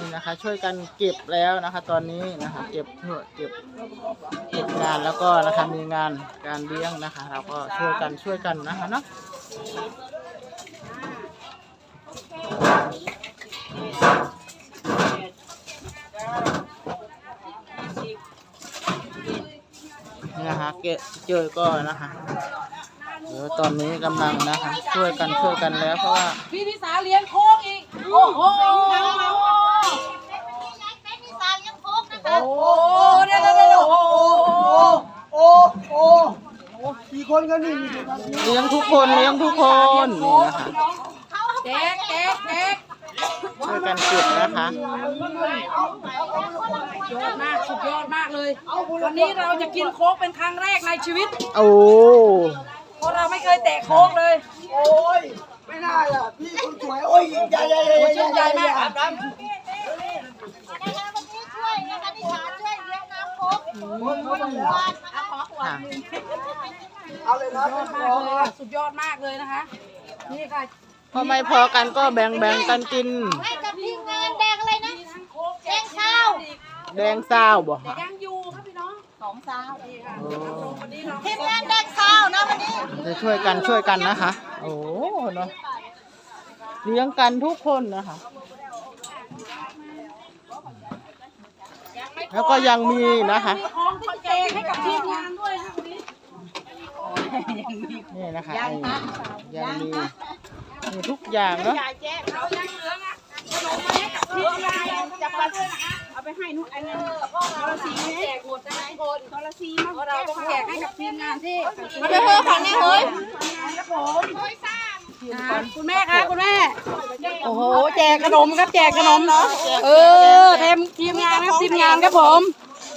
นี่นะคะ ช่วยกันเก็บแล้วนะคะ ตอนนี้นะคะเก็บเพื่อเก็บเก็บงานแล้วก็นะคะมีงานการเลี้ยงนะคะ เราก็ช่วยกันช่วยกันนะคะเนาะนี่นะคะเกะเจอก็นะคะเดี๋ยวตอนนี้กำลังนะคะ ช่วยกันช่วยกันแล้วเพราะว่า พี่นิสาเลี้ยงโค้งอีก โอ้โห โอ้โหเดี๋ยวเดี๋ยวเดี๋ยวโอ้โหโอ้โอ้โอ้กี่คนกันนี่เลี้ยงทุกคนเลี้ยงทุกคนนี่นะคะแจ๊กแจ๊กแจ๊กช่วยกันเก็บนะคะยอดมากสุดยอดมากเลย วันนี้เราจะกินโค้กเป็นครั้งแรกในชีวิต โอ้เพราะเราไม่เคยแตะโค้กเลย โอ้ยไม่น่าล่ะพี่คนสวยโอ้ยใหญ่ใหญ่ใหญ่โอ้ชื่นใจมาก ครับค่ะเอาเลยครับยอดมากเลยค่ะสุดยอดมากเลยนะคะ นี่ค่ะพอไม่พอกันก็แบ่งแบ่งกันกิน ให้กับทีมงานแดงอะไรนะมีทั้งโค้กแดงข้าวแดงเศร้าบ่แต่ค่ะยังอยู่ครับพี่น้องสองสาวนี่ค่ะวันนี้เราทีมงานแดงข้าวนะวันนี้จะช่วยกันช่วยกันนะคะ โอ้เนาะเลี้ยงกันทุกคนนะคะ แล้วก็ยังมีนะคะของที่แจกให้กับทีมงานด้วยค่ะวันนี้นี่นะคะไอ้ยังมีมีทุกอย่างเนาะเรายังเหลือนะขนมมาให้กับทีมงานจับมาด้วยนะคะเอาไปให้นุ๊กอันนึงทรสีแจกหมดนะคนทรสีมาเราต้องแจกให้กับทีมงานที่มาเถอะค่ะแม่เฮ้ยครับผม คุณแม่คะคุณแม่ โอ้โห แจกขนมครับแจกขนมเนาะเออเทมทีมงานครับทีมงานครับผม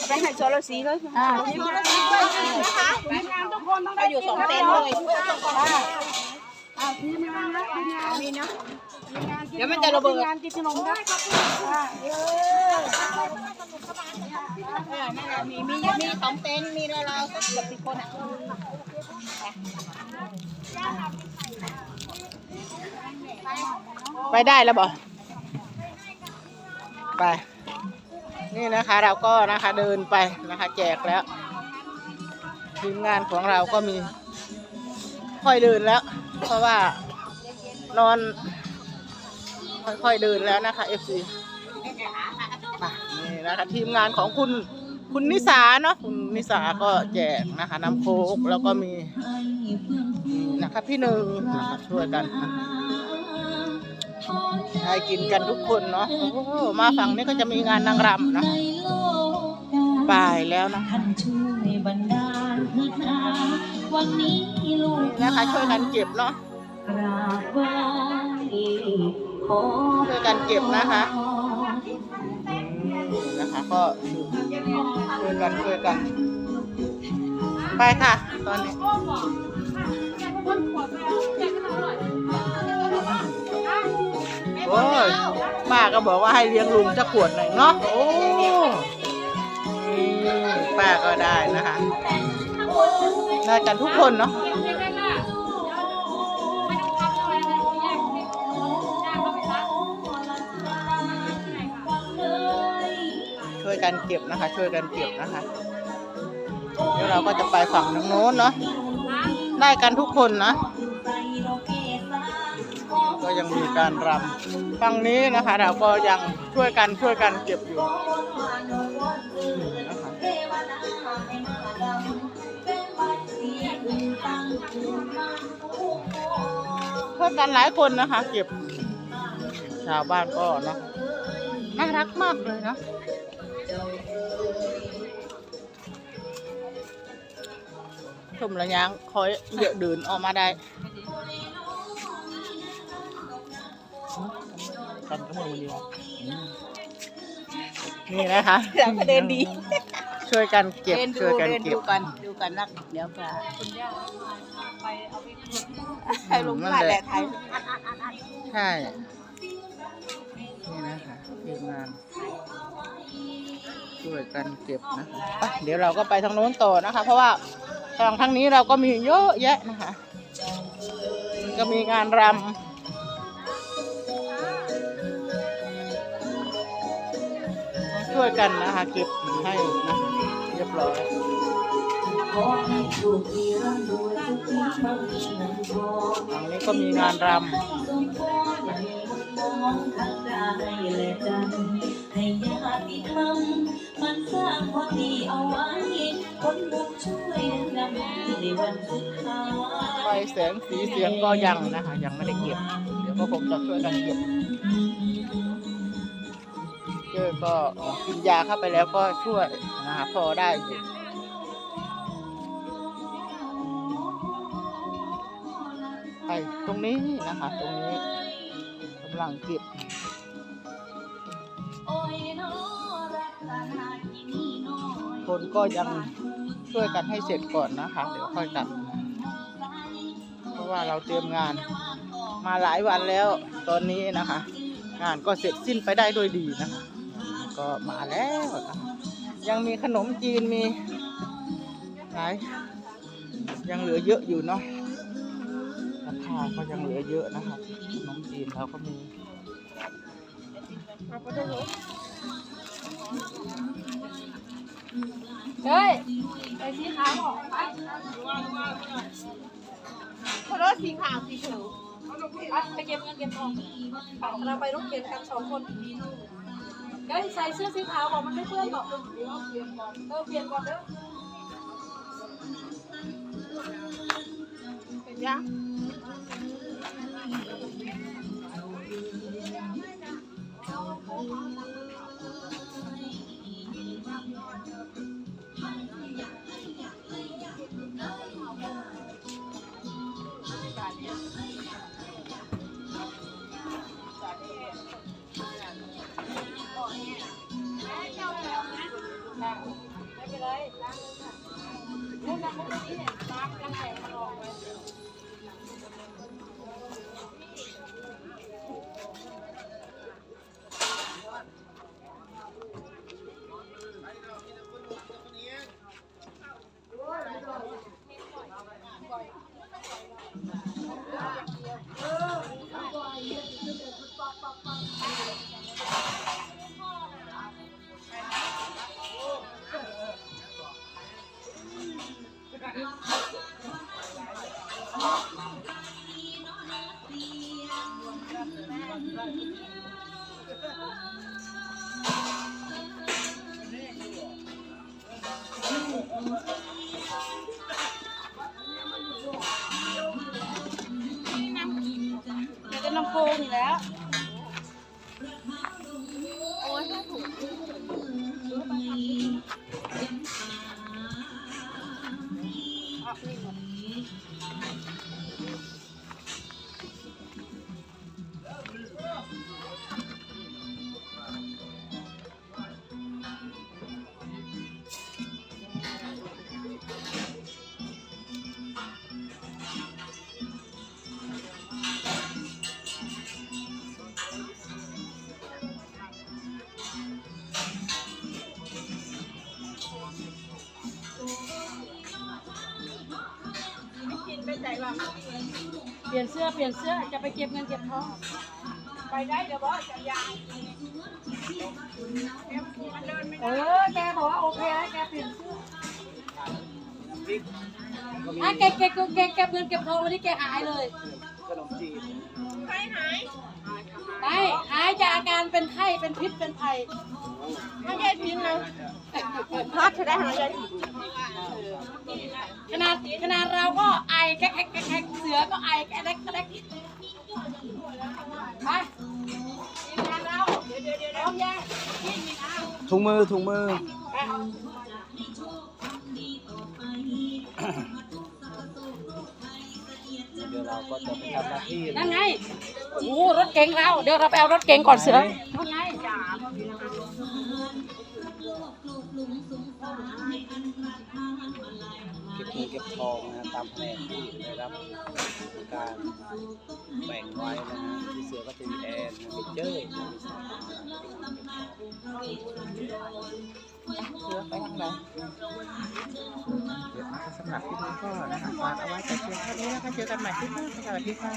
ไปให้โซลสีเลยอ่าทีมงานทีมงานทุกคนต้องได้อยู่สองเต็นท์เลยอ่าทีมงานนะทีมงานมีเนาะเดี๋ยวมันจะระเบิดงานกินขนมครับอ่าเออมีมีมีสองเต็นท์มีเราเราเกือบสิบคนอะ ไปได้แล้วบ่ไป นี่นะคะเราก็นะคะเดินไปนะคะแจกแล้ว ทีมงานของเราก็มีค่อยเดินแล้ว เพราะว่านอน ค่อยๆเดินแล้วนะคะ FC มานี่นะคะทีมงานของคุณคุณนิสาเนาะคุณนิสาก็แจกนะคะน้ำโค้กแล้วก็มี นี่นะคะพี่หนึ่งนะคะช่วยกันนะคะให้กินกันทุกคนเนาะโอ้โหมาฝั่งนี้ก็จะมีงานนางรำนะบ่ายแล้วนะท่านช่วยบันดาลวันนี้ลูกนี่นะคะช่วยกันเก็บเนาะกราบไหว้ขอช่วยกันเก็บนะคะอืมนะคะก็ช่วยกันช่วยกัน ไปค่ะ ตอนนี้ โอ้ยป้าก็บอกว่าให้เลี้ยงลุงจะขวดหน่อยเนาะโอ้ป้าก็ได้นะคะได้กันทุกคนเนาะช่วยกันเก็บนะคะ ช่วยกันเก็บนะคะ เดี๋ยวเราก็จะไปฝั่งทางโน้นเนาะ ได้กันทุกคนนะ ก็ยังมีการรำฝั่งนี้นะคะ เราก็ยังช่วยกันช่วยกันเก็บอยู่นี่นะคะช่วยกันหลายคนนะคะ เก็บชาวบ้านก็เนาะน่ารักมากเลยเนาะ ชมระยังคอยเยอะเดินออกมาได้กันก็มือเดียวนี่นะคะเดี๋ยวก็เดินดี ช่วยกันเก็บเดินดูช่วยกันเดินเก็ดูบกันดูกันนักเดี๋ยวค่ะใครลงผ่านแหละไทยใช่ นี่นะคะทีมงาน ช่วยกันเก็บนะคะไปเดี๋ยวเราก็ไปทางโน้นต่อนะคะ เพราะว่า ทางทางนี้เราก็มีเยอะแยะนะคะ ก็มีงานรำช่วยกันนะคะเก็บให้นะเรียบร้อยขอให้ลูกมีร่ำรวยทุกที่มั่งมีเงินทองทางนี้ก็มีงานรส มันสร้างความดีเอาไว้คนบุญช่วยนำในวันสุดท้ายไฟแสงสีเสียงก็ยังนะคะ ยังไม่ได้เก็บ เดี๋ยวก็คงจะช่วยกันเก็บเจอก็กินยาเข้าไปแล้วก็ช่วยนะคะพอได้อยู่ไปตรงนี้นะคะ ตรงนี้กำลังเก็บ นก็ยังช่วยกันให้เสร็จก่อนนะคะ เดี๋ยวค่อยกลับ เพราะว่าเราเตรียมงานมาหลายวันแล้วตอนนี้นะคะ งานก็เสร็จสิ้นไปได้ด้วยดีนะคะ ก็มาแล้วนะะยังมีขนมจีนมีหลายยังเหลือเยอะอยู่เนาะราคาก็ยังเหลือเยอะนะคะขนมจีนเราก็มี เฮ้ยไปสีขาวบอกไปคนรถสีขาวสีเขียวไปเก็บเงินเก็บทองเราไปรถเก็บกันสองคนเดี๋ยใส่เสื้อสีขาวบอกมันไม่เปื้อนหรอกเออเปลี่ยนก่อนเด้อเป็นยัง Oh, my God. จะ ปลี่ยนเสื้อเปลี่ยนเสื้อจะไปเก็บเงินเก็บทองไปได้เดี๋ยวบอกจะยางเออแกบอกว่าโอเคแล้วแกเปลี่ยนเสื้ออะแกแกแกแกเก็บเงินเก็บทองวันนี้แกหายเลยขนมจีน ใครหายไม่หายจากอาการเป็นไข้เป็นพิษเป็นภัยไม่ได้ทิ้งเลยพัดจะได้หายใจขนาดขนาดเราก็ไอแคกแคกแคกแคกเสือก็ไอแคกแคกแคกไปทีมงานเราเดี๋ยวเดี๋ยวเดี๋ยวพร้อมยังพี่มีน้ำถุงมือถุงมือ ก็จะไปทำหน้าที่ นั่นไงโอ้โหรถเก๋งเรา เดี๋ยวเราไปเอารถเก๋งก่อนเสือไงเก็บเงิน ทองนะตามแผนที่ได้รับการแบ่งไว้นะฮะที่เสือก็จะมีแอนมีเจ้ยมีสาวเสือไปทางไหนเดี๋ยวนะคะสำหรับคลิปนี้ก็นะคะฝากเอาไว้แต่เพียงเท่านี้แล้วก็เจอกันใหม่คลิปหน้าสวัสดีค่ะ